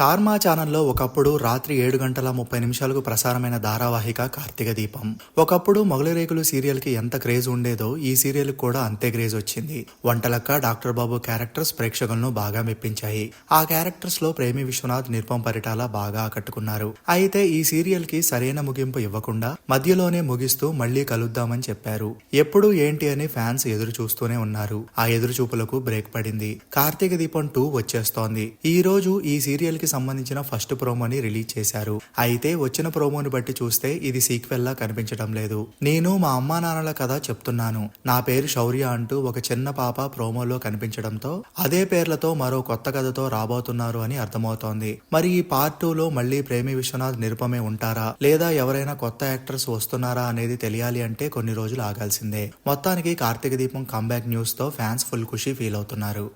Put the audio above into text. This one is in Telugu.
స్టార్ మా ఛానల్లో ఒకప్పుడు రాత్రి ఏడు గంటల ముప్పై నిమిషాలకు ప్రసారమైన ధారావాహిక కార్తీక దీపం. ఒకప్పుడు మొగలి రేకులు సీరియల్కి ఎంత క్రేజ్ ఉండేదో ఈ సీరియల్ కూడా అంతే క్రేజ్ వచ్చింది. వంటలక్క డాక్టర్ బాబు క్యారెక్టర్స్ ప్రేక్షకులను బాగా మెప్పించాయి. ఆ క్యారెక్టర్స్లో ప్రేమి విశ్వనాథ్ నిర్పం పరిటాల బాగా ఆకట్టుకున్నారు. అయితే ఈ సీరియల్కి సరైన ముగింపు ఇవ్వకుండా మధ్యలోనే ముగిస్తూ మళ్ళీ కలుద్దామని చెప్పారు. ఎప్పుడు ఏంటి అని ఫ్యాన్స్ ఎదురు చూస్తూనే ఉన్నారు. ఆ ఎదురుచూపులకు బ్రేక్ పడింది. కార్తీక దీపం టూ వచ్చేస్తోంది. ఈ రోజు ఈ సీరియల్కి సంబంధించిన ఫస్ట్ ప్రోమోని రిలీజ్ చేశారు. అయితే వచ్చిన ప్రోమోని బట్టి చూస్తే ఇది సీక్వెల్ లా కనిపించడం లేదు. నేను మా అమ్మా నాన్నల కథ చెప్తున్నాను. నా పేరు శౌర్య అంటూ ఒక చిన్న పాప ప్రోమోలో కనిపించడంతో అదే పేర్లతో మరో కొత్త కథతో రాబోతున్నారు అని అర్థమవుతోంది. మరి ఈ పార్ట్ టూ లో మళ్ళీ ప్రేమి విశ్వనాథ్ నిరుపమే ఉంటారా? లేదా ఎవరైనా కొత్త యాక్టర్స్ వస్తున్నారా అనేది తెలియాలి అంటే కొన్ని రోజులు ఆగాల్సిందే. మొత్తానికి కార్తీక దీపం కంబ్యాక్ న్యూస్తో ఫ్యాన్స్ ఫుల్ ఖుషి ఫీల్ అవుతున్నారు.